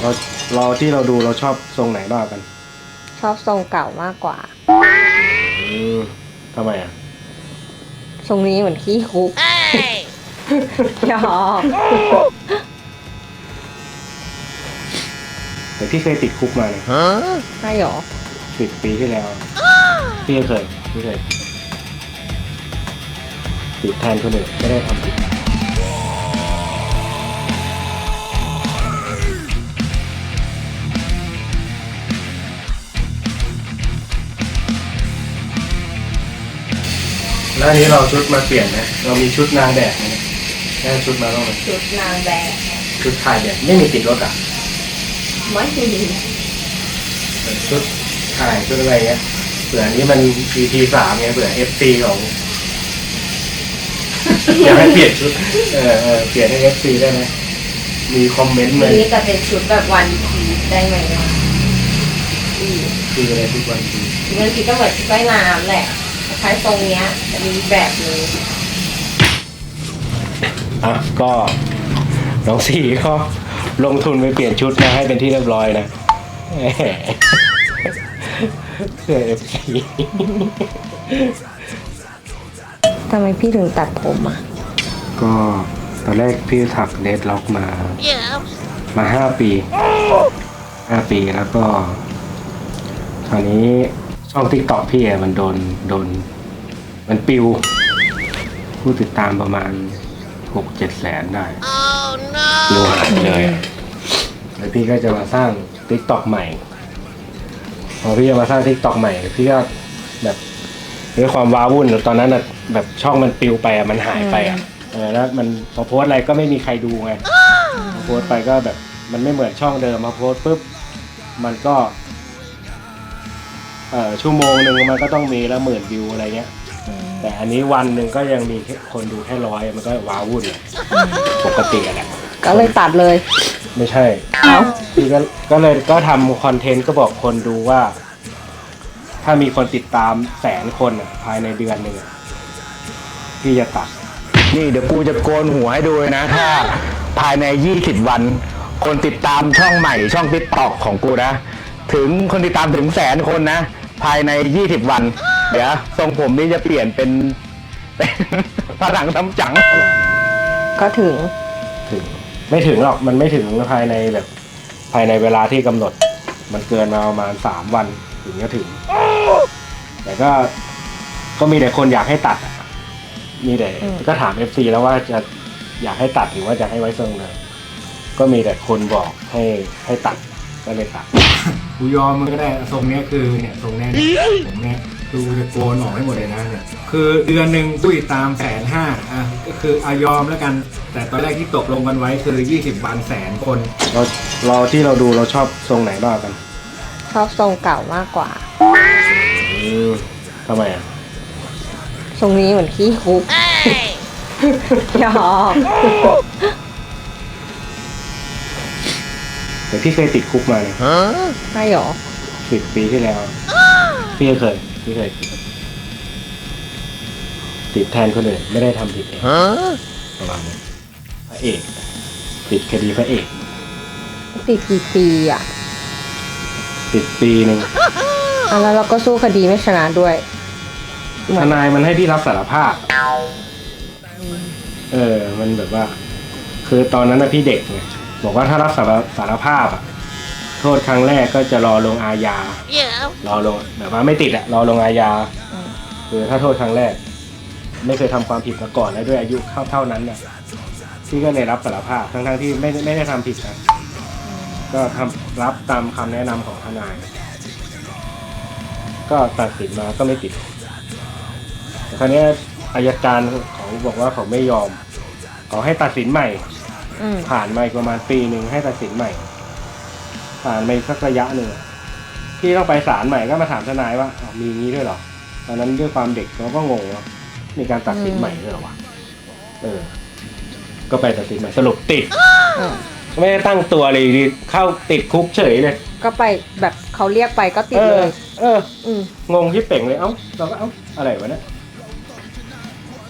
เราเราที่เราดูเราชอบทรงไหนบ้างกันชอบทรงเก่ามากกว่า อืมทำไมอะ ทรงนี้เหมือนขี้คุกหยอกแต่พี่เคยติดคุกมาเลยไม่หรอสิบปีที่แล้ว พี่ก็เคยพี่เคยติดแทนคนอื่นไม่ได้ทำผิด แล้วอันนี้เราชุดมาเปลี่ยนนะ เรามีชุดนางแบบไหมได้ชุดมาต้องไหมชุดนางแบบชุดถ่ายแบบไม่มีติดรถอะไม่มีชุดถ่ายชุดอะไรเงี้ยเผื่ออันนี้มัน EP สามไงเผื่อ FC ของอยากให้เปลี่ยนชุด เออเออเปลี่ยนให้ FC ได้ไหมมีคอมเมนต์เลยนี่จะเป็นชุดแบบวันพีชได้ไหมวะอืมคืออะไรทุกวันทีวันพีชก็เหมือนชุดว่ายน้ำแหละ คล้ายๆทรงเนี้ยแต่มีแบบนึงอะก็น้องสี่ก็ลงทุนไปเปลี่ยนชุดมาให้เป็นที่เรียบร้อยนะแหมเพื่อ FC ทำไมพี่ถึงตัดผมอะ ก็ตอนแรกพี่ถักเดดล็อกมา มาห้าปีห้าปีแล้วก็ คราวนี้ ช่องติ๊กต็อกพี่อะมันโดนโดน มันปิว ผู้ติดตามประมาณหกเจ็ดแสนได้ปิวหายไปเลยอะแล้วพี่ก็จะมาสร้างติ๊กต็อกใหม่ พอพี่จะมาสร้างติ๊กต็อกใหม่ พี่ก็แบบด้วยความว้าวุ่นตอนนั้นอะแบบช่องมันปิวไปอะมันหายไปอะเออแล้วมันพอโพสต์อะไรก็ไม่มีใครดูไงพอโพสต์ไปก็แบบมันไม่เหมือนช่องเดิมมาโพสต์ปุ๊บมันก็ เอ่อชั่วโมงหนึ่งมันก็ต้องมีละหมื่นวิวอะไรเงี้ย แต่อันนี้วันหนึ่งก็ยังมีแค่คนดูแค่ร้อยมันก็ว้าวุ่นอะปกติอะแหละก็เลยตัดเลย ไม่ใช่เอ้าพี่ก็ก็เลยก็ทำคอนเทนต์ก็บอกคนดูว่า ถ้ามีคนติดตามแสนคนอะภายในเดือนหนึ่งอะพี่จะตัด นี่เดี๋ยวกูจะโกนหัวให้ดูเลยนะ ถ้าภายใน 20 วัน คนติดตามช่องใหม่ช่องติ๊กตอกของกูนะ ถึงคนติดตามถึงแสนคนนะ ภายใน 20 วัน เดี๋ยวทรงผมนี่จะเปลี่ยนเป็นเป็น ผนังทำจัง ก็ถึง ถึง ไม่ถึงหรอกมันไม่ถึงภายในแบบ ภายในเวลาที่กำหนด มันเกินมาประมาณสามวันถึงจะถึง แต่ก็ก็มีแต่คนอยากให้ตัดอะมีแต่อืม ก็ถามเอฟซีแล้วว่าจะอยากให้ตัดหรือว่าจะให้ไว้ทรงเดิมก็มีแต่คนบอกให้ให้ตัดก็เลยตัด กูยอมมันก็ได้ทรงเนี้ยคือเนี่ยทรงเนี้ยผมเนี้ยคือกูจะโกนออกให้หมดเลยนะเนี่ยคือเดือนหนึ่งผู้ติดตามแสนห้าอะก็คืออายอมแล้วกัน แต่ตอนแรกที่ตกลงกันไว้คือ 20วันแสนคนเราเราที่เราดูเราชอบทรงไหนบ้างกันชอบทรงเก่ามากกว่าอืมทำไมอะทรงนี้เหมือนขี้คุกหยอก แต่พี่เคยติดคุกมาเลยไม่หรอสิบปีที่แล้ว พี่ก็เคยพี่เคยติดติดแทนคนอื่นไม่ได้ทำผิดเองประมาณนั้นพระเอก ติดคดีพระเอก ติดกี่ปีอะติดปีหนึ่งอะแล้วเราก็สู้คดีไม่ชนะด้วยทนายมันให้พี่รับสารภาพ เออ มันแบบว่า คือตอนนั้นนะพี่เด็กไง บอกว่าถ้ารับสารสารภาพอะโทษครั้งแรกก็จะรอลงอาญารอลงแบบว่าไม่ติดอะรอลงอาญาอืม คือถ้าโทษครั้งแรก ไม่เคยทำความผิดมาก่อนแล้วด้วยอายุเท่าเท่านั้นเนี่ยพี่ก็เลยรับสารภาพทั้งทั้งๆที่ไม่ไม่ได้ทำผิดนะก็ทำรับตามคำแนะนำของทนาย ก็ตัดสินมาก็ไม่ติดแต่คราวเนี้ยอายการเขาบอกว่าเขาไม่ยอมเขาให้ตัดสินใหม่ อืม ผ่านมาอีกประมาณปีหนึ่งให้ตัดสินใหม่ ผ่านไปสักระยะหนึ่งพี่ต้องไปศาลใหม่ก็มาถามทนายว่าอ้าวมีงี้ด้วยเหรอตอนนั้นด้วยความเด็กเราก็งงว่ามีการตัดสินใหม่ด้วยเหรอวะเออ ก็ไปตัดสินใหม่สรุปติดอืมไม่ได้ตั้งตัวเลยอยู่ดีเข้าติดคุกเฉยเลยก็ไปแบบเขาเรียกไปก็ติดเอเลอยเออ อืม งงที่เป่งเลย เอ้า เราก็เอ้า อะไรวะเนี่ย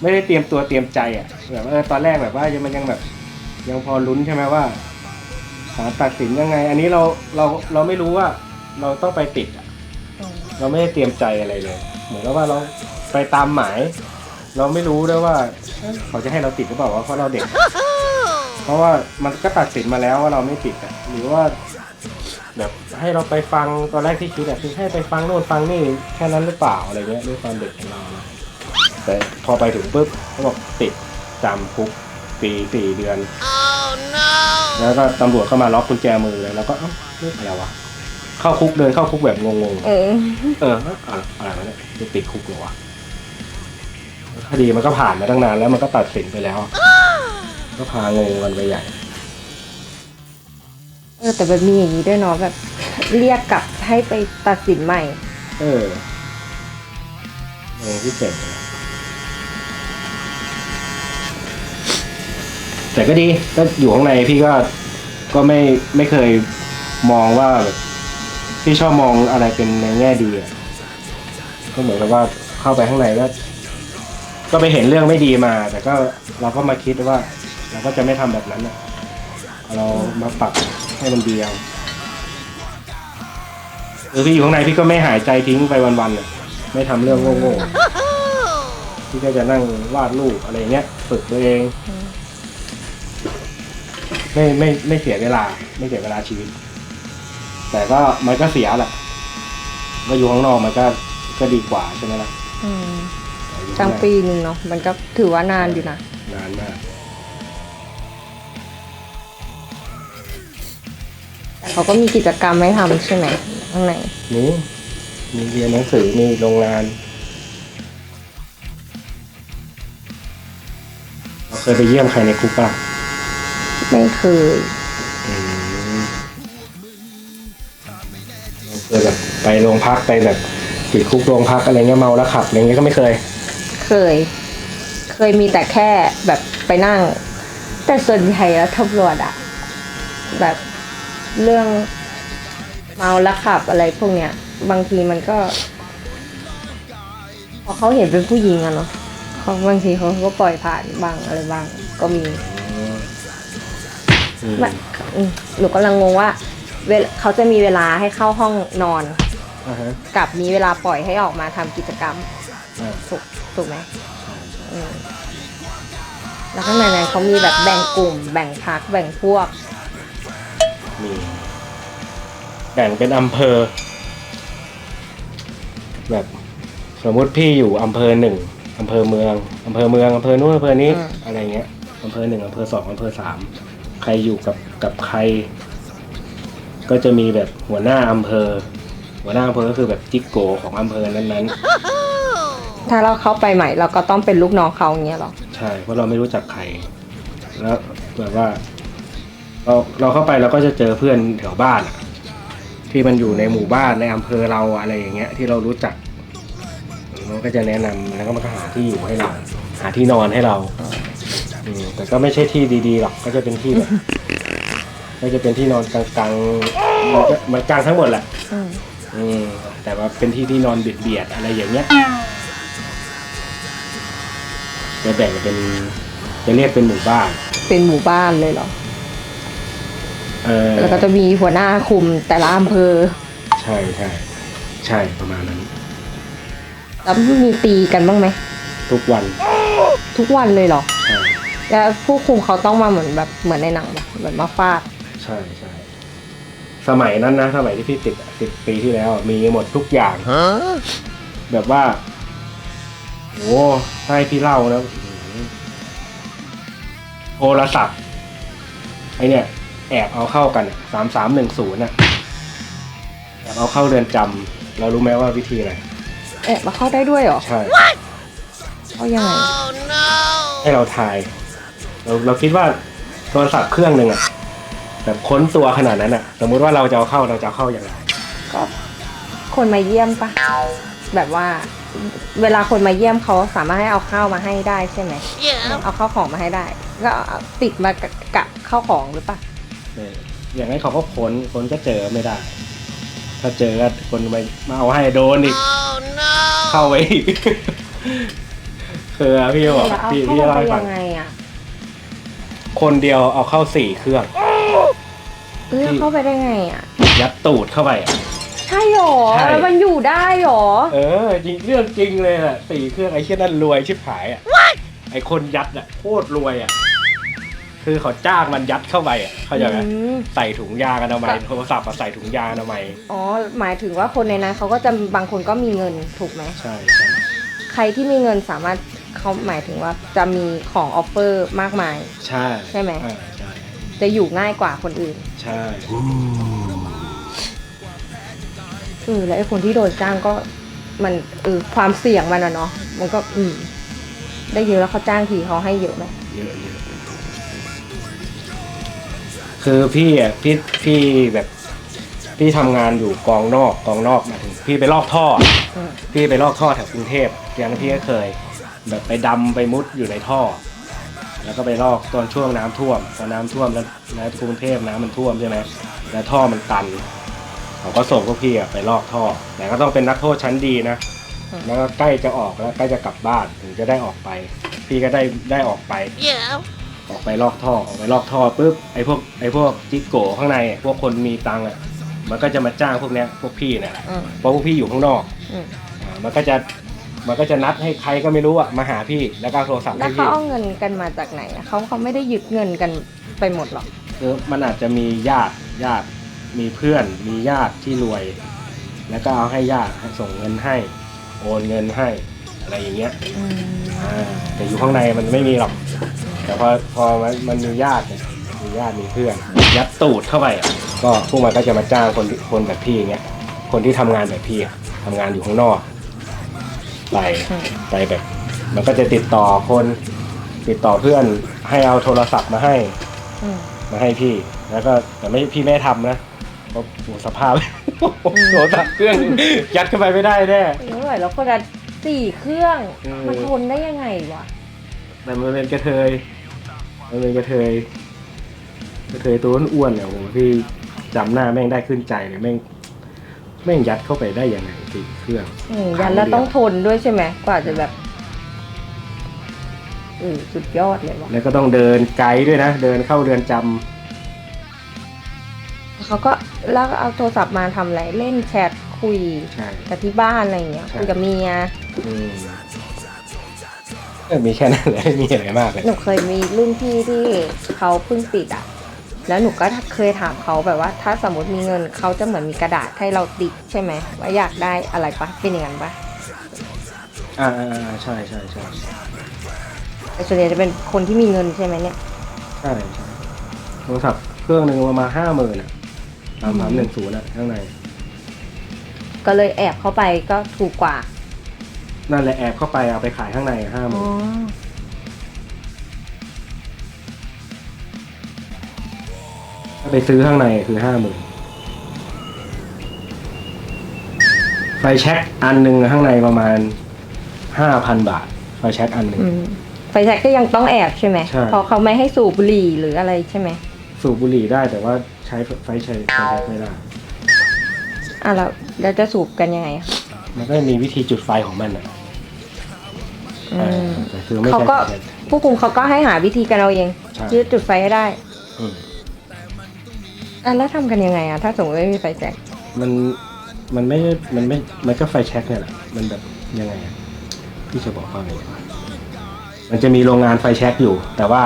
ไม่ได้เตรียมตัวเตรียมใจอะ แบบเออ ตอนแรกแบบว่ายังมันยังแบบ ยังพอลุ้นใช่ไหมว่าศาลตัดสินยังไง อันนี้เราเราเราไม่รู้ว่าเราต้องไปติดอะเราไม่ได้เตรียมใจอะไรเลย เหมือนกับว่าเราไปตามหมาย เราไม่รู้ด้วยว่าเอ๊ะเขาจะให้เราติดหรือเปล่าวะเพราะเราเด็ก เพราะว่ามันก็ตัดสินมาแล้วว่าเราไม่ติดอะหรือว่าแบบให้เราไปฟังตอนแรกที่คิดอะคือให้ไปฟังโน่นฟังนี่แค่นั้นหรือเปล่าอะไรเงี้ยด้วยความเด็กของเรานะแต่พอไปถึงปุ๊บเขาบอกติดจำคุก ปีสี่เดือนแล้วก็ตำรวจเข้ามาล็อกกุญแจมือเลยแล้วก็เอ้าเรื่องอะไรวะเข้าคุกเดินเข้าคุกแบบงงเออๆเอออะไรอะไรวะเนี่ยจะติดคุกเหรอวะคดีมันก็ผ่านมาตั้งนานแล้วมันก็ตัดสินไปแล้ว ก็พางงกันไปใหญ่ เออแต่แบบมีอย่างนี้ด้วยเนาะแบบ เรียกกลับให้ไปตัดสินใหม่ เออเออที่เจ๋งเลย แต่ก็ดีก็อยู่ข้างในพี่ก็ก็ไม่ไม่เคยมองว่าแบบพี่ชอบมองอะไรเป็นในแง่ดีอะก็เหมือนกับว่าเข้าไปข้างในก็ก็ไปเห็นเรื่องไม่ดีมา แต่ก็เราก็มาคิดว่า เราก็จะไม่ทำแบบนั้นอะเรามาปรับให้มันดีเอาเออพี่อยู่ข้างในพี่ก็ไม่หายใจทิ้งไปวันๆเลยไม่ทำเรื่องโง่ๆพี่ก็จะนั่งวาดรูปอะไรเงี้ยฝึกตัวเอง ไม่ไม่ไม่เสียเวลา ไม่เสียเวลาชีวิต แต่ก็มันก็เสียแหละมาอยู่ข้างนอกมันก็ก็ดีกว่าใช่ไหมล่ะอืมแต่อยู่กลางในปีหนึ่งเนาะมันก็ถือว่านานอยู่นะ นานมากแต่เขาก็มีกิจกรรมให้ทำใช่ไหมข้างในนี่มีเรียนหนังสือมีโรงงานเราเคยไปเยี่ยมใครในคุกป่ะ ไม่เคยอืมเคยแบบไปโรงพักไปแบบติดคุกโรงพักอะไรเงี้ยเมาแล้วขับอะไรเงี้ยก็ไม่เคย เคย เคยมีแต่แค่แบบไปนั่ง แต่ส่วนใหญ่แล้วตำรวจอะแบบเรื่องเมาแล้วขับอะไรพวกเนี้ย บางทีมันก็ พอเขาเห็นเป็นผู้หญิงอะเนาะเขาบางทีเขาก็ปล่อยผ่านบ้างอะไรบ้าง ก็มีอื มมันอืมหนูกำลังงงว่าเวลาเขาจะมีเวลาให้เข้าห้องนอน อ่าฮะกับมีเวลาปล่อยให้ออกมาทำกิจกรรมอ่าถูกถูกไหมอืมแล้วข้างในนั้นเขามีแบบแบ่งกลุ่ม แบ่งพักแบ่งพวก มีแบ่งเป็นอำเภอ แบบสมมุติพี่อยู่อำเภอหนึ่งอำเภอเมืองอำเภอเมืองอำเภอนู้นอำเภอนี้ อืม อะไรเงี้ยอำเภอหนึ่งอำเภอสองอำเภอสาม ใครอยู่กับกับใคร ก็จะมีแบบหัวหน้าอำเภอ หัวหน้าอำเภอก็คือแบบจิกโกของอำเภอนั้นถ้าเราเข้าไปใหม่เราก็ต้องเป็นลูกน้องเขาอย่างเงี้ยหรอ ๆ ใช่ เพราะเราไม่รู้จักใคร แล้วแบบว่า เราเราเข้าไปเราก็จะเจอเพื่อนแถวบ้านอะที่มันอยู่ในหมู่บ้านในอำเภอเราอะไรอย่างเงี้ย ที่เรารู้จักมันก็จะแนะนำแล้วก็มันก็หาที่อยู่ให้เรา หาที่นอนให้เรา อืมแต่ก็ไม่ใช่ที่ดีๆหรอกก็จะเป็นที่แบบก็จะเป็นที่นอนกลางๆมันก็มันกลางทั้งหมดแหละ อืมอืมแต่ว่าเป็นที่ที่นอนเบียดเบียดๆอะไรอย่างเงี้ยจะแบ่งเป็นจะเรียกเป็นหมู่บ้าน เป็นหมู่บ้านเลยเหรอ เออแล้วก็จะมีหัวหน้าคุมแต่ละอำเภอ ใช่ใช่ใช่ประมาณนั้น แล้วมีตีกันบ้างไหมทุกวันทุกวันเลยเหรอ ใช่ แล้วผู้คุมเขาต้องมาเหมือนแบบเหมือนในหนังปะเหมือนมาฟาด ใช่ใช่สมัยนั้นนะสมัยที่พี่ติดสิบปีที่แล้วอะมีหมดทุกอย่าง แบบว่าโอ้ถ้าให้พี่เล่านะอื้อหือโทรศัพท์ไอเนี่ย แอบเอาเข้ากันสามสามหนึ่งศูนย์ะแอบเอาเข้าเรือนจำเรารู้ไหมว่าวิธีอะไรเอ๊ะมาเข้าได้ด้วยเหรอใช่เขายังไง ให้เราทาย เราเราคิดว่าโทรศัพท์เครื่องหนึ่งอะแบบค้นตัวขนาดนั้นอะสมมุติว่าเราจะเอาเข้าเราจะเอาเข้าอย่างไรก็คนมาเยี่ยมปะแบบว่า เวลาคนมาเยี่ยมเขาสามารถให้เอาข้าวมาให้ได้ใช่ไหมเอาข้าวของมาให้ได้ ก็เอาติดมากับกับข้าวของหรือปะเอออย่างนั้นเขาก็ค้นค้นก็เจอไม่ได้ ถ้าเจอก็คนมามาเอาให้โดนอีกเข้าไปอีกคือพี่บอกแล้วเอาพี่เข้าพี่มาเล่าได้ให้ฟัยังงไงอะ คนเดียวเอาเข้าสี่เครื่อง เออเข้าไปได้ไงอะ ยัดตูดเข้าไปอะ ใช่หรอ ใช่ แล้วมันอยู่ได้หรอ เออจริงเรื่องจริงเลยแหละสี่เครื่องไอ้เชี่ยนั่นรวยชิบหายอะไอ้คนยัดอะโคตรรวยอะคือเขาจ้างมันยัดเข้าไปอะเขาใจไหมอืม ใส่ถุงยางอนามัยค่ะโทรศัพท์อะใส่ถุงยางอนามัยอ๋อ หมายถึงว่าคนในนั้นเขาก็จะบางคนก็มีเงินถูกไหม ใช่ใช่ ใครที่มีเงินสามารถ เขาหมายถึงว่าจะมีของออฟเฟอร์มากมาย ใช่ใช่ไหม อ่าใช่ จะอยู่ง่ายกว่าคนอื่นใช่ เออแล้วไอ้คนที่โดนจ้างก็มันเออความเสี่ยงมันอะเนาะมันก็อืมได้เยอะแล้วเขาจ้างทีเขาให้เยอะไหมเยอะเยอะคือพี่อะพี่พี่แบบ พี่ทำงานอยู่กองนอกกองนอกหมายถึงพี่ไปลอกท่อ อืมพี่ไปลอกท่อแถวกรุงเทพอย่างนั้นพี่ก็เคย แบบไปดำไปมุดอยู่ในท่อ แล้วก็ไปลอกตอนช่วงน้ำท่วมตอนน้ำท่วมแล้วแล้วกรุงเทพน้ำมันท่วมใช่ไหมแล้วท่อมันตันเขาก็ส่งพวกพี่อะไปลอกท่อ แต่ก็ต้องเป็นนักโทษชั้นดีนะแล้วก็ใกล้จะออกแล้วใกล้จะกลับบ้านถึงจะได้ออกไป พี่ก็ได้ได้ออกไปออกไปลอกท่อออกไปลอกท่อปุ๊บไอ้พวกไอ้พวกจิกโกข้างในอะพวกคนมีตังค์อะมันก็จะมาจ้างพวกเนี้ยพวกพี่เนี่ยแหละอืมเพราะพวกพี่อยู่ข้างนอกอืมอ่ามันก็จะ มันก็จะนัดให้ใครก็ไม่รู้อะมาหาพี่แล้วก็เอาโทรศัพท์แล้วให้เขาพี่ เอาเงินกันมาจากไหนอะเขาเขาไม่ได้ยึดเงินกันไปหมดหรอก คือมันอาจจะมีญาติญาติมีเพื่อน มีญาติที่รวย แล้วก็เอาให้ญาติให้ส่งเงินให้ โอนเงินให้อะไรอย่างเงี้ยอืมอ่าแต่อยู่ข้างในมันไม่มีหรอก แต่พอพอมันมันมีญาติเนี่ยมีญาติมีเพื่อน ยัดตูดเข้าไปอะก็พวกมันก็จะมาจ้างคนที่คนแบบพี่เงี้ยคนที่ทำงานแบบพี่อะทำงานอยู่ข้างนอก ไปไปแบบ มันก็จะติดต่อคนติดต่อเพื่อนให้เอาโทรศัพท์มาให้อืมมาให้พี่ แล้วก็แต่ไม่พี่ไม่ทำนะเพราะโหสภาพโทรศัพท์เครื่องยัดเข้าไปไม่ได้แน่ไม่ไหวแล้วคนละสี่เครื่องเออมันทนได้ยังไงวะแต่มันเป็นกระเทยมันเป็นกระเทยกระเทยตัวอ้วนๆเนี่ยโอ้โหพี่จำหน้าแม่งได้ขึ้นใจเลยแม่ง แม่งยัดเข้าไปได้ยังไงสี่เครื่องอืมยันแล้วต้องทนด้วยใช่ไหมกว่าจะแบบอือสุดยอดเลยวะแล้วก็ต้องเดินไกลด้วยนะ เดินเข้าเรือนจำเขาก็แล้วก็เอาโทรศัพท์มาทำอะไรเล่นแชทคุยใช่ กับที่บ้านอะไรอย่างเงี้ยใช่ คุยกับเมียอืมเออมีแค่นั้นแหละไม่มีอะไรมากเลย หนูเคยมีรุ่นพี่ที่เขาเพิ่งติดอะ แล้วหนูก็เคยถามเขาแบบว่า ถ้าสมมติมีเงินเขาจะเหมือนมีกระดาษให้เราติดใช่ไหมว่าอยากได้อะไรปะเป็นอย่างนั้นปะอ่าอ่าอ่าใช่ใช่ใช่แต่ส่วนใหญ่จะเป็นคนที่มีเงินใช่ไหมเนี่ยใช่ใช่โทรศัพท์เครื่องหนึ่งประมาณห้าหมื่นอะสามสามหนึ่งศูนย์อะข้างใน ก็เลยแอบเข้าไปก็ถูกกว่า นั่นแหละแอบเข้าไปเอาไปขายข้างในห้าหมื่น ไปซื้อข้างในคือห้าหมื่นไฟแช็กอันหนึ่งข้างในประมาณห้าพันบาท ไฟแช็กอันหนึ่ง อืมไฟแช็กก็ยังต้องแอบใช่ไหมใช่ เพราะเขาไม่ให้สูบบุหรี่หรืออะไรใช่ไหมสูบบุหรี่ได้แต่ว่าใช้ไฟใช้ไฟแช็กไม่ได้ อะแล้วแล้วจะสูบกันยังไงอะมันก็มีวิธีจุดไฟของมันอะอืมแต่คือไม่เขาใช่ก็ไฟแช็ก ผู้คุมเขาก็ให้หาวิธีกันเอาเองใช่ที่จะจุดไฟให้ได้ อืม อะแล้วทำกันยังไงอะ ถ้าสมมติไม่มีไฟแช็กมันมันไม่มันไม่มันก็ไฟแช็กเนี่ยแหละมันแบบยังไงอะพี่จะบอกว่าไงดีวะมันจะมีโรงงานไฟแช็กอยู่ แต่ว่า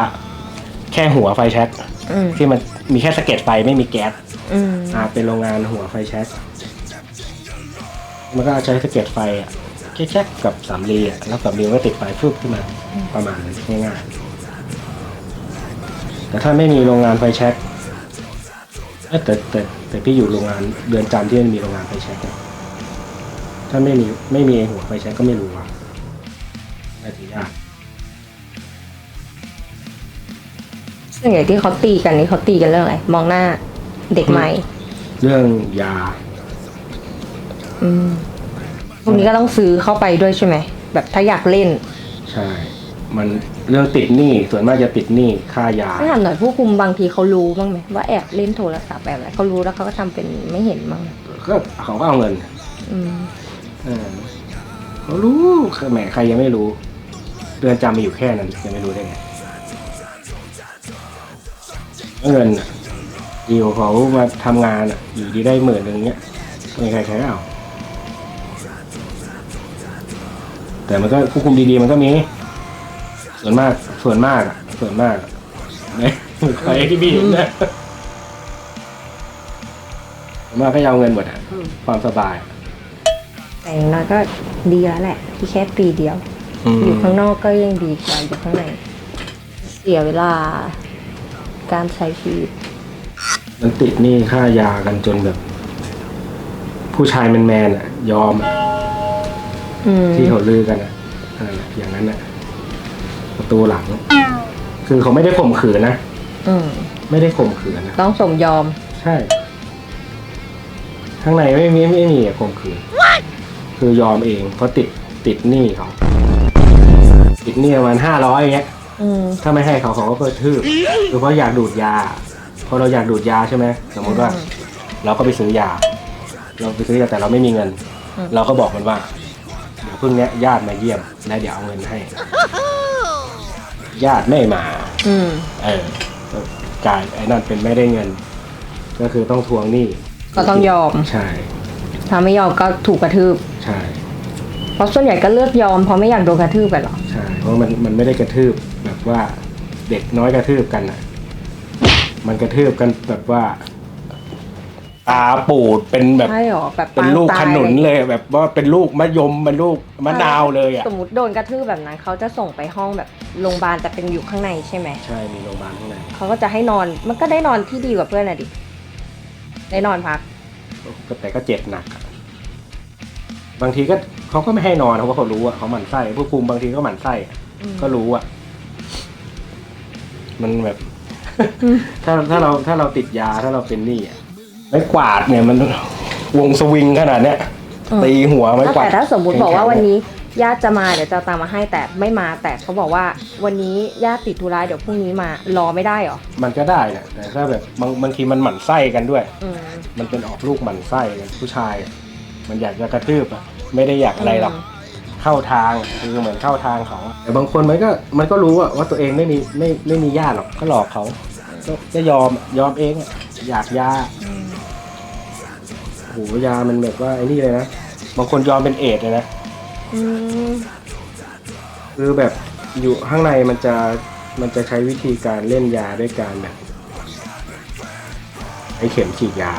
แค่หัวไฟแช็กอืมที่มันมีแค่สะเก็ดไฟไม่มีแก๊ส อืมอ่าเป็นโรงงานหัวไฟแช็กมันก็ใช้สะเก็ดไฟอะแค่แช็กกับสามลีอะแล้วสามลีมันก็ติดไฟฟึบขึ้นมาประมาณนั้นง่ายๆแต่ถ้าไม่มีโรงงานไฟแช็กเอ้ย แต่แต่แต่พี่อยู่โรงงานเดือนจำที่มันมีโรงงานไฟแช็กอะถ้าไม่มีไม่มีไอ้หัวไฟแช็กก็ไม่รู้อะน่าจะยากส่วนใหญ่ที่เขาตีกันนี่เขาตีกันเรื่องอะไรมองหน้าเด็กใหม่เรื่องยาอืมพวกนี้ก็ต้องซื้อเข้าไปด้วยใช่ไหมแบบถ้าอยากเล่น ใช่ มันเรื่องติดหนี้ส่วนมากจะติดหนี้ค่ายาถ้าถามหน่อยผู้คุมบางทีเขารู้บ้างไหมว่าแอบเล่นโทรศัพท์แบบอะไรเขารู้แล้วเขาก็ทำเป็นไม่เห็นบ้างไหมก็เขาก็เอาเงินอืมเออเขารู้คือแหมใครยังไม่รู้เรือนจำมีอยู่แค่นั้นจะไม่รู้ได้ไงเงินน่ะดีลเขามาทำงานอะอยู่ดีได้หมื่นหนึ่งเนี้ยไม่มีใครใครเอาแต่มันก็ควบคุมดีๆมันก็มี ส่วนมาก ส่วนมากอะส่วนมากอะไม่ใครที่พี่เห็นนะส่วนมากก็จะเอาเงินหมดอะความสบายแต่อย่างน้อยก็ดีแล้วแหละ ที่แค่ปีเดียว อยู่ข้างนอกก็ยังดีกว่าอยู่ข้างใน เสียเวลาการใช้ชีวิตมันติดหนี้ค่ายากันจนแบบ ผู้ชายแมนๆอะยอมอะอืมที่เขาลือกันอะนั่นแหละอย่างนั้นอะ ประตูหลัง คือเขาไม่ได้ข่มขืนนะ อืมไม่ได้ข่มขืนนะ ต้องสมยอม ใช่ ข้างในไม่มีไม่มีข่มขืน คือยอมเองเพราะติดติดหนี้เขา ติดหนี้ประมาณห้าร้อยอย่างเงี้ย อืม ถ้าไม่ให้เขาเขาก็เพิทืบคือเพราะอยากดูดยาพอเราอยากดูดยาใช่ไหมสมมติว่าอืมเราก็ไปซื้อยา เราไปซื้อยาแต่เราไม่มีเงิน อืม เราก็บอกมันว่าเดี๋ยวพรุ่งนี้ญาติมาเยี่ยมแล้วเดี๋ยวเอาเงินให้ ญาติไม่มา อืม เออก็จ่ายไอ้นั่นเป็นไม่ได้เงิน ก็คือต้องทวงหนี้ก็ต้องยอม ใช่ ถ้าไม่ยอมก็ถูกกระทืบ ใช่ เพราะส่วนใหญ่ก็เลือกยอมเพราะไม่อยากโดนกระทืบไปหรอกใช่ เพราะมันมันไม่ได้กระทืบแบบว่าเด็กน้อยกระทืบกันอะ มันกระทืบกันแบบว่า ตาปูดเป็นแบบใช่หรอแบบเป็นลูกปางขตายนุนเลย แบบว่าเป็นลูกมะยมเป็นลูกมะนาวเลยอะสมมติโดนกระทืบแบบนั้นเขาจะส่งไปห้องแบบโรงพยาบาลแต่เป็นอยู่ข้างในใช่ไหมใช่มีโรงพยาบาลข้างในเขาก็จะให้นอนมันก็ได้นอนที่ดีกว่าเพื่อนอะดิได้นอนพักก็แต่ก็เจ็บหนักอะบางทีก็เขาก็ไม่ให้นอนเพราะว่าเขารู้อะเขาหมั่นไส้ผู้คุมบางทีก็หมั่นไส้อะอืมก็รู้อะมันแบบอืมถ้าถ้าเราถ้าเราติดยาถ้าเราเป็นหนี้อะ ไม้กวาดเนี่ยมันวงสวิงขนาดเนี้ยอืมตีหัวไม้กวาแต่ดถ้าสมมติบอกว่าแข็งๆวันนี้ญาติจะมาเดี๋ยวจะตามมาให้แต่ไม่มาแต่เขาบอกว่าวันนี้ญาติติดธุระเดี๋ยวพรุ่งนี้มารอไม่ได้เหรอ มันก็ได้นะแต่ถ้าแบบบางบางทีมันหมั่นไส้กันด้วยอืมมันเป็นออกลูกหมั่นไส้กันผู้ชายอะมันอยากจะกระทืบอะไม่ได้อยากอะไรหรอกเข้าทางคือเหมือนเข้าทางเขาแต่บางคนมันก็มันก็รู้อะว่าตัวเองไม่มีไม่ไม่มีญาติหรอกก็หลอกเขาก็ก็ยอมยอมเองอะอยากยา โหยามันแบบว่าไอ้นี่เลยนะ บางคนยอมเป็นเอดส์เลยนะ อืมคือแบบอยู่ข้างในมันจะมันจะใช้วิธีการเล่นยาด้วยการแบบใช้เข็มฉีดยา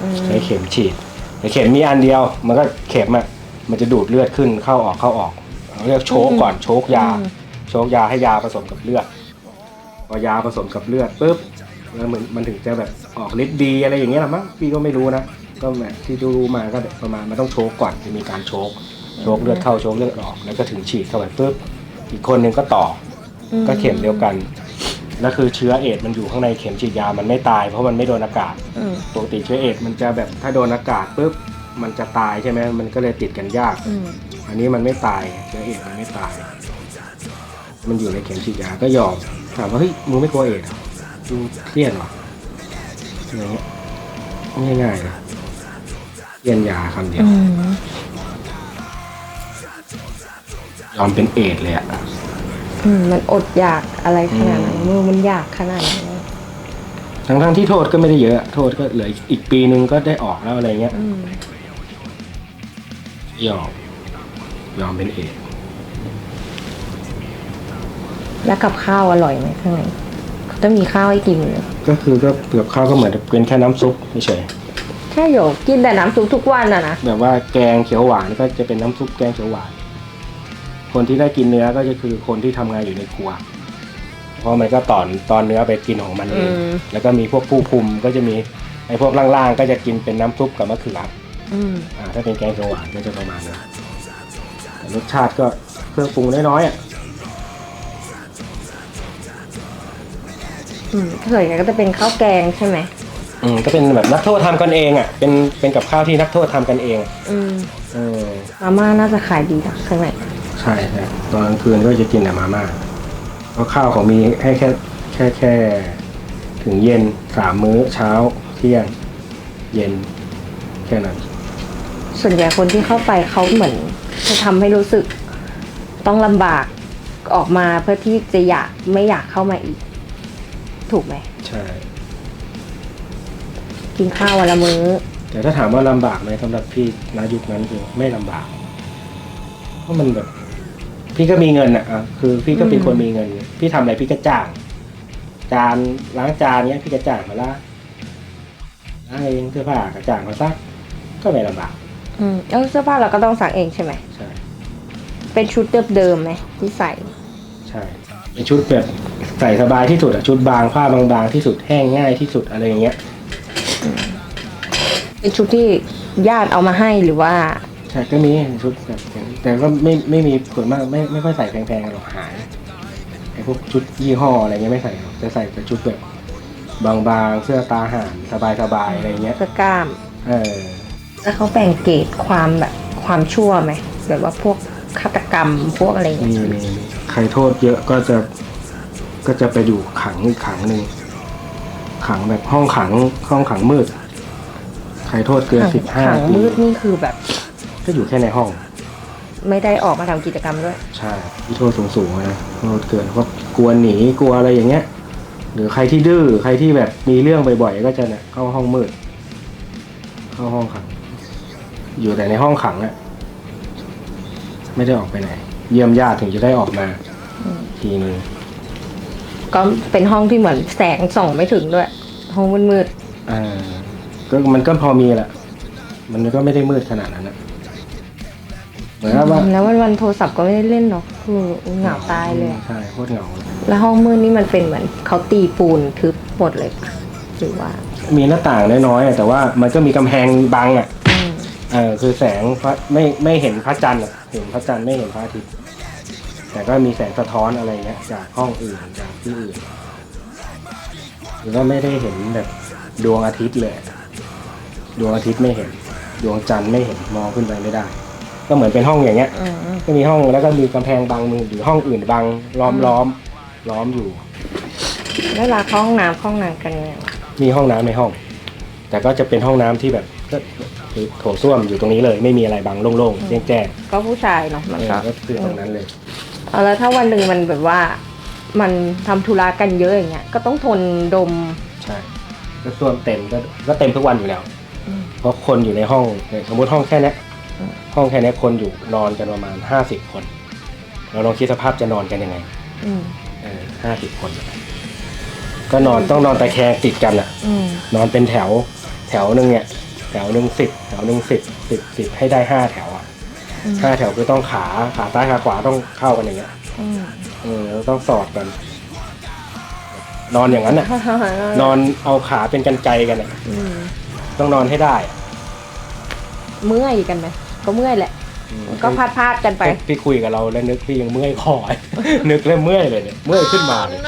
อืมใช้เข็มฉีดแต่เข็มมีอันเดียว มันก็เข็มอะมันจะดูดเลือดขึ้นเข้าออกเข้าออกเราเรียกโชกก่อนโชกยา โชกยาให้ยาผสมกับเลือดพอยาผสมกับเลือดปุ๊บแล้วเหมือนมันถึงจะแบบออกฤทธิ์ดีอะไรอย่างเงี้ยหรอมั้งพี่ก็ไม่รู้นะ ก็แบบที่ดูมาก็ประมาณมันต้องโชกก่อนจะมีการโชกโชกเลือดเข้าโชกเลือดออก แล้วก็ถึงฉีดเข้าไปปุ๊บอีกคนหนึ่งก็ต่อก็เข็มเดียวกันแล้วคือเชื้อเอดส์มันอยู่ข้างในเข็มฉีดยามันไม่ตาย เพราะมันไม่โดนอากาศปกติเชื้อเอดส์มันจะแบบถ้าโดนอากาศปุ๊บมันจะตายใช่ไหมมันก็เลยติดกันยาก อันนี้มันไม่ตายเชื้อเอดส์มันไม่ตาย มันอยู่ในเข็มฉีดยาก็ยอมถามว่าเฮ้ยมึงไม่กลัวเอดส์เหรอมึงเครียดเหรออะไรเงี้ยง่ายๆเลย เรียนยาคำเดียวอืมยอมเป็นเอดส์เลยอะอืมมันอดอยากอะไรขนาดนั้นมือมันอยากขนาดนั้นเลยทั้งทั้งๆที่โทษก็ไม่ได้เยอะ โทษก็เหลืออีกปีนึงก็ได้ออกแล้วอะไรเงี้ย อืมยอม ยอมเป็นเอดส์แล้วกับข้าวอร่อยไหมข้างในเขาจะมีข้าวให้กินเลยก็คือก็เปลือกข้าวก็เหมือนเป็นแค่น้ำซุปเฉยแค่โยกกินแต่น้ำซุปทุกวันอะนะๆแบบว่าแกงเขียวหวานก็จะเป็นน้ำซุปแกงเขียวหวาน คนที่ได้กินเนื้อก็จะคือคนที่ทำงานอยู่ในครัว เพราะมันก็ตอนตอนเนื้อไปกินของมันเองแล้วก็มีพวกผู้คุมก็จะมีไอ้พวกล่างๆก็จะกินเป็นน้ำซุปกับมะเขืออืมอ่าถ้าเป็นแกงเขียวหวานก็จะประมาณนั้นแต่รสชาติก็เครื่องปรุงน้อยๆอะอืมส่วนใหญ่ก็จะเป็นข้าวแกงใช่ไหม อืมก็เป็นแบบนักโทษทำกันเองอะเป็นเป็นกับข้าวที่นักโทษทำกันเองอะอืมเออมาม่าน่าจะขายดีนะข้างในใช่ใช่ตอนกลางคืนก็จะกินแต่มาม่าเพราะข้าวของมีให้แค่แค่แค่ ถึงเย็นสามมื้อเช้าเที่ยง เย็น แค่นั้น ส่วนใหญ่คนที่เข้าไปเขาเหมือนจะทำให้รู้สึกต้องลำบากออกมาเพื่อที่จะอยากไม่อยากเข้ามาอีก ถูกไหม ใช่ กินข้าววันละมื้อ แต่ถ้าถามว่าลำบากไหมสำหรับพี่ณยุคนั้นคือไม่ลำบาก เพราะมันแบบ พี่ก็มีเงินอะอะคือ พี่ก็เป็นคนมีเงิน พี่ทำอะไรพี่ก็จ้าง จานล้างจานเนี้ย พี่ก็จ้างมาละล้างเองเสื้อผ้าก็จ้างมาซัก ก็ไม่ลำบากอืมแล้วเสื้อผ้าเราก็ต้องซักเองใช่ไหม ใช่ เป็นชุดเดิมๆไหมที่ใส่ ใช่เป็นชุดแบบใส่สบายที่สุดอะชุดบางผ้าบางๆที่สุดแห้งง่ายที่สุดอะไรอย่างเงี้ย เป็นชุดที่ญาติเอามาให้หรือว่า ใช่ก็มีชุดแบบอย่างแต่ก็ไม่ไม่มีส่วนมากไม่ไม่ค่อยใส่แพงๆหรอกหายไอ้พวกชุดยี่ห้ออะไรเงี้ยไม่ใส่หรอกจะใส่แต่ชุดแบบบางๆเสื้อตาห่านสบายๆอะไรเงี้ย เสื้อกล้าม เออ แล้วเขาแบ่งเกรดความแบบความชั่วไหมแบบว่าพวกฆาตกรรมพวกอะไรอย่างมีเงี้ยมีมีใครโทษเยอะก็จะก็จะไปอยู่ขังอีกขังหนึ่ง ขังแบบห้องขังห้องขังมืดใครโทษเกินสิบห้าขังปีมืดนี่คือแบบ ก็อยู่แค่ในห้อง ไม่ได้ออกมาทำกิจกรรมด้วย ใช่ที่โทษสูงสูงๆนะโทษเกินเพราะกลัวหนีกลัวอะไรอย่างเงี้ย หรือใครที่ดื้อใครที่แบบมีเรื่องบ่อยๆก็จะเนี่ยเข้าห้องมืด เข้าห้องขัง อยู่แต่ในห้องขังอะไม่ได้ออกไปไหน เยี่ยมญาติถึงจะได้ออกมาอืมทีนึง ก็เป็นห้องที่เหมือนแสงส่องไม่ถึงด้วย ห้องมืดอ่าก็มันก็พอมีแหละ มันก็ไม่ได้มืดขนาดนั้นนะเหมือนกับว่าๆแล้ววันวันๆโทรศัพท์ก็ไม่ได้เล่นเนาะคือเหงาตายเลยอะใช่โคตรเหงาเลยแล้วห้องมืดนี่มันเป็นเหมือนเขาตีปูนทึบหมดเลยปะหรือว่ามีหน้าต่างน้อยๆอะแต่ว่ามันก็มีกำแพงบังอะ อืมเออคือแสงพระไม่ไม่เห็นพระจันทร์อะเห็นพระจันทร์ไม่เห็นพระอาทิตย์ แต่ก็มีแสงสะท้อนอะไรเงี้ยจากห้องอื่นจากที่อื่นหรือว่าไม่ได้เห็นแบบดวงอาทิตย์เลย ดวงอาทิตย์ไม่เห็น ดวงจันทร์ไม่เห็นมองขึ้นไปไม่ได้ ก็เหมือนเป็นห้องอย่างเงี้ยอืมก็มีห้องแล้วก็มีกำแพงบังมือหรือห้องอื่นบังล้อมล้อมล้อมอยู่แล้วเวลาเข้าห้องน้ำเข้าห้องน้ำกันเนี่ยมีห้องน้ำในห้อง แต่ก็จะเป็นห้องน้ำที่แบบก็คือโถส้วมอยู่ตรงนี้เลย ไม่มีอะไรบังโล่งๆแจ้งก็ผู้ชายเนาะๆมันเอก็อก็คือตรงนั้นเลย เอาแล้วถ้าวันหนึ่งมันแบบว่า มันทำธุระกันเยอะอย่างเงี้ยก็ต้องทนดม ใช่ก็ส้วมเต็มก็ก็เต็มทุกวันอยู่แล้ว อืม เพราะคนอยู่ในห้องเนี่ยสมมติห้องแค่เนี้ยอืมห้องแค่เนี้ยคนอยู่นอนกันประมาณห้าสิบคน เราลองคิดสภาพจะนอนกันยังไงอืมเออห้าสิบคน ก็นอนต้องนอนตะแคงติดกันอะอืมนอนเป็นแถว แถวหนึ่งเนี่ย แถวหนึ่งสิบแถวหนึ่งสิบสิบสิบให้ได้ห้าแถวอะอืม ห้าแถวคือต้องขาขาซ้ายขาขวาต้องเข้ากันอย่างเงี้ยอืมเออแล้วต้องสอดกัน นอนอย่างนั้นน่ะ นอนเอาขาเป็นกันไกลกันน่ะอืมต้องนอนให้ได้อะเมื่อยกันไหมก็เมื่อยแหละ อืมก็พาดพาดๆกันไป พี่พี่คุยกับเราแล้วนึกพี่ยังเมื่อยคอ นึกแล้วเมื่อยเลยเนี่ยเมื่อยขึ้นมาเลย